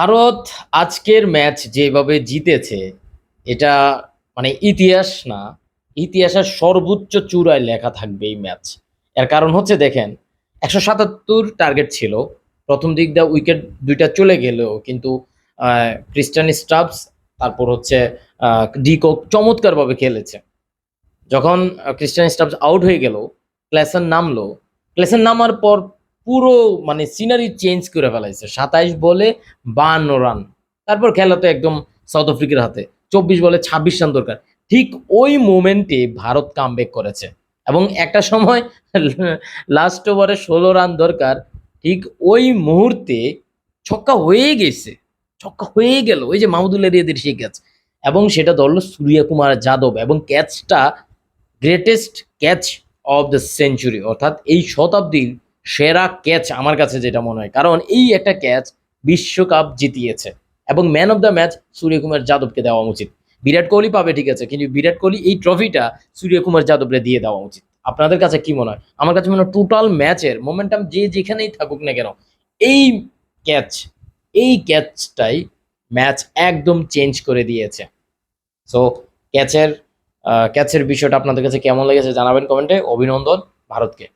ভারত আজকের ম্যাচ যেভাবে জিতেছে, এটা মানে ইতিহাস না, ইতিহাসের সর্বোচ্চ চূড়ায় লেখা থাকবে এই ম্যাচ। এর কারণ হচ্ছে দেখেন, একশো সাতাত্তর টার্গেট ছিল, প্রথম দিক দিয়ে উইকেট দুইটা চলে গেলেও কিন্তু ক্রিস্টান স্টাবস তারপর হচ্ছে ডিকক চমৎকারভাবে খেলেছে। যখন ক্রিস্টান স্টাবস আউট হয়ে গেল ক্লেসন নামলো ক্লেসন নামার পর পুরো মানে সিনারি চেঞ্জ করে ফেলাইছে। সাতাইশ বলে বান্ন রান তারপর খেলা তো একদম সাউথ আফ্রিকার হাতে। চব্বিশ বলে ছাব্বিশ রান দরকার। ঠিক ওই মোমেন্টে ভারত কামব্যাক করেছে। এবং একটা সময় লাস্ট ওভারে ষোলো রান দরকার। ঠিক ওই মুহূর্তে ছক্কা হয়ে গেছে। ছক্কা হয়ে গেল। ওই যে মাহমুদুল এরিয়াদের সেই ক্যাচ এবং সেটা ধরলো সূর্য কুমার যাদব। এবং ক্যাচটা greatest catch of the century অর্থাৎ এই শতাব্দীর সেরা ক্যাচ আমার কাছে যেটা মনে হয়। কারণ এই একটা ক্যাচ বিশ্বকাপ জিতিয়েছে এবং man of the match Suryakumar যাদবকে দেওয়া উচিত। বিরাট কোহলি পাবে ঠিক আছে, কিন্তু বিরাট কোহলি এই ট্রফিটা সূর্যকুমার যাদবকে দিয়ে দেওয়া উচিত। আপনাদের কাছে কি মনে হয়? আমার কাছে মনে হয় টোটাল ম্যাচের মোমেন্টাম যে যেখানেই থাকুক না কেন, এই ক্যাচ, এই ক্যাচটাই ম্যাচ একদম চেঞ্জ করে দিয়েছে। সো ক্যাচের ক্যাচের বিষয়টা আপনাদের কাছে কেমন লেগেছে জানাবেন কমেন্টে। অভিনন্দন, ভারতকে।